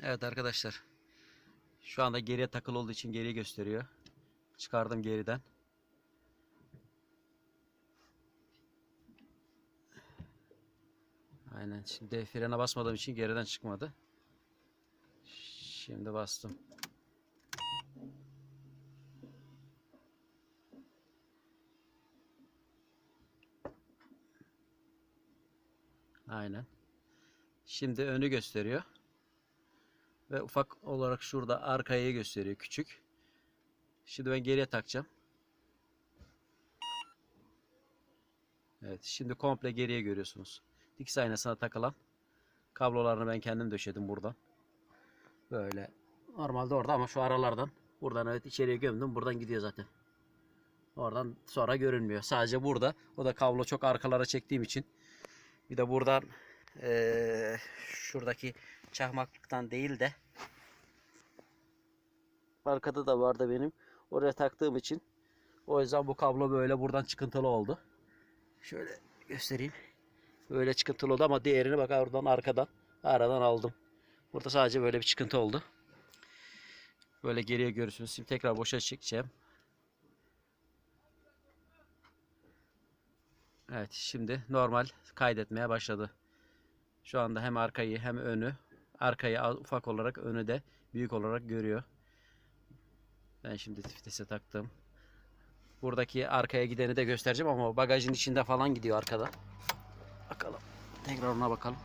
Evet arkadaşlar. Şu anda geriye takılı olduğu için geriye gösteriyor. Çıkardım geriden. Aynen. Şimdi frene basmadığım için geriden çıkmadı. Şimdi bastım. Aynen. Şimdi önü gösteriyor. Ve ufak olarak şurada arkayı gösteriyor küçük. Şimdi ben geriye takacağım. Evet şimdi komple geriye görüyorsunuz. Dikiz aynasına takılan kablolarını ben kendim döşedim buradan. Böyle normalde orada ama şu aralardan buradan evet içeriye gömdüm. Buradan gidiyor zaten. Oradan sonra görünmüyor. Sadece burada. O da kablo çok arkalara çektiğim için. Bir de buradan eee, şuradaki çakmaklıktan değil de arkada da vardı benim. Oraya taktığım için o yüzden bu kablo böyle buradan çıkıntılı oldu. Şöyle göstereyim. Böyle çıkıntılı oldu ama diğerini bak oradan arkadan aradan aldım. Burada sadece böyle bir çıkıntı oldu. Böyle geriye görürsünüz. Şimdi tekrar boşa çekeceğim. Evet şimdi normal kaydetmeye başladı. Şu anda hem arkayı hem önü arkayı ufak olarak önü de büyük olarak görüyor. Ben şimdi vitese taktım. Buradaki arkaya gideni de göstereceğim ama bagajın içinde falan gidiyor arkada. Bakalım. Tekrar ona bakalım.